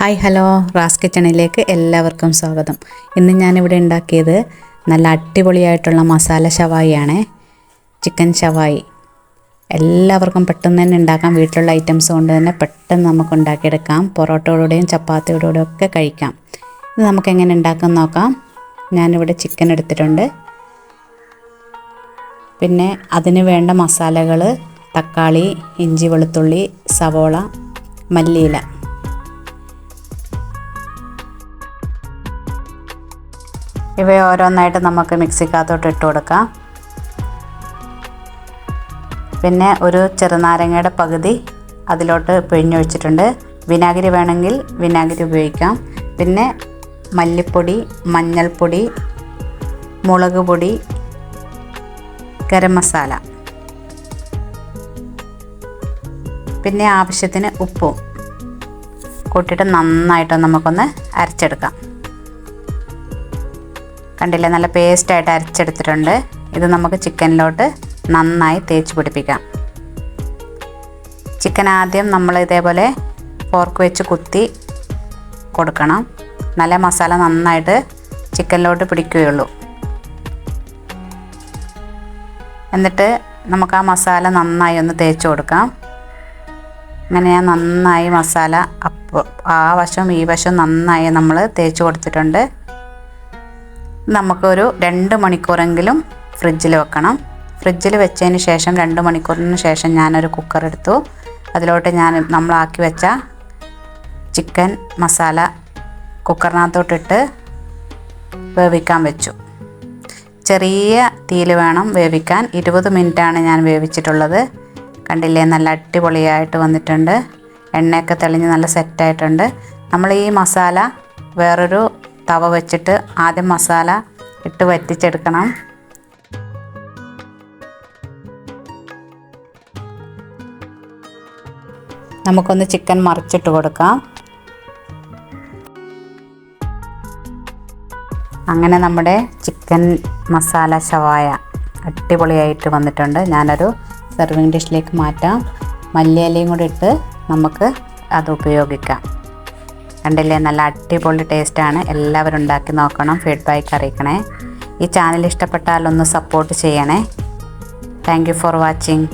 Hi hello. Ras കിച്ചണിലേക്ക് എല്ലാവർക്കും സ്വാഗതം. ഇന്ന് ഞാനിവിടെ ഉണ്ടാക്കിയത് നല്ല അടിപൊളിയായിട്ടുള്ള മസാല ഷവായിയാണ് ചിക്കൻ ഷവായി. എല്ലാവർക്കും പെട്ടെന്ന് തന്നെ ഉണ്ടാക്കാം. വീട്ടിലുള്ള ഐറ്റംസ് കൊണ്ട് തന്നെ പെട്ടെന്ന് നമുക്ക് ഉണ്ടാക്കിയെടുക്കാം. പൊറോട്ടയോടെയും ചപ്പാത്തിയോടെയും ഒക്കെ കഴിക്കാം. ഇത് നമുക്ക് എങ്ങനെ ഉണ്ടാക്കാൻ നോക്കാം. ഞാനിവിടെ ചിക്കൻ എടുത്തിട്ടുണ്ട്. പിന്നെ അതിന് വേണ്ട മസാലകൾ തക്കാളി ഇഞ്ചി വെളുത്തുള്ളി സവോള മല്ലിയില. ഇവ ഓരോന്നായിട്ട് നമുക്ക് മിക്സിക്കകത്തോട്ട് ഇട്ട് കൊടുക്കാം. പിന്നെ ഒരു ചെറുനാരങ്ങയുടെ പകുതി അതിലോട്ട് പിഴിഞ്ഞൊഴിച്ചിട്ടുണ്ട്. വിനാഗിരി വേണമെങ്കിൽ വിനാഗിരി ഉപയോഗിക്കാം. പിന്നെ മല്ലിപ്പൊടി മഞ്ഞൾപ്പൊടി മുളക് പൊടി ഗരം മസാല. പിന്നെ ആവശ്യത്തിന് ഉപ്പും കൂട്ടിയിട്ട് നന്നായിട്ട് നമുക്കൊന്ന് അരച്ചെടുക്കാം. കണ്ടില്ലേ? നല്ല പേസ്റ്റായിട്ട് അരച്ചെടുത്തിട്ടുണ്ട്. ഇത് നമുക്ക് ചിക്കനിലോട്ട് നന്നായി തേച്ച് പിടിപ്പിക്കാം. ചിക്കൻ ആദ്യം നമ്മൾ ഇതേപോലെ ഫോർക്ക് വെച്ച് കുത്തി കൊടുക്കണം. നല്ല മസാല നന്നായിട്ട് ചിക്കനിലോട്ട് പിടിക്കുകയുള്ളൂ. എന്നിട്ട് നമുക്ക് ആ മസാല നന്നായി ഒന്ന് തേച്ച് കൊടുക്കാം. അങ്ങനെ ഞാൻ നന്നായി മസാല അപ്പോൾ ആ വശവും ഈ വശവും നന്നായി നമ്മൾ തേച്ച് കൊടുത്തിട്ടുണ്ട്. നമുക്കൊരു രണ്ട് മണിക്കൂറെങ്കിലും ഫ്രിഡ്ജിൽ വെക്കണം. ഫ്രിഡ്ജിൽ വെച്ചതിന് ശേഷം രണ്ട് മണിക്കൂറിന് ശേഷം ഞാനൊരു കുക്കർ എടുത്തു. അതിലോട്ട് ഞാൻ നമ്മളാക്കി വെച്ച ചിക്കൻ മസാല കുക്കറിനകത്തോട്ടിട്ട് വേവിക്കാൻ വെച്ചു. ചെറിയ തീയിൽ വേണം വേവിക്കാൻ. ഇരുപത് മിനിറ്റാണ് ഞാൻ വേവിച്ചിട്ടുള്ളത്. കണ്ടില്ലേ നല്ല അടിപൊളിയായിട്ട് വന്നിട്ടുണ്ട്. എണ്ണയൊക്കെ തെളിഞ്ഞ് നല്ല സെറ്റായിട്ടുണ്ട് നമ്മൾ ഈ മസാല വേറൊരു തവ വെച്ചിട്ട് ആദ്യം മസാല ഇട്ട് വറ്റിച്ചെടുക്കണം. നമുക്കൊന്ന് ചിക്കൻ മറിച്ചിട്ട് കൊടുക്കാം. അങ്ങനെ നമ്മുടെ ചിക്കൻ മസാല ശവായ അടിപൊളിയായിട്ട് വന്നിട്ടുണ്ട്. ഞാനൊരു സെർവിങ് ഡിഷിലേക്ക് മാറ്റാം. മല്ലിയിലയും കൂടി ഇട്ട് നമുക്ക് അത് ഉപയോഗിക്കാം. കണ്ടില്ലേ? നല്ല അടിപൊളി ടേസ്റ്റാണ് എല്ലാവരും ഉണ്ടാക്കി നോക്കണം ഫീഡ്ബാക്ക് അറിയിക്കണേ. ഈ ചാനൽ ഇഷ്ടപ്പെട്ടാൽ ഒന്ന് സപ്പോർട്ട് ചെയ്യണേ. Thank for watching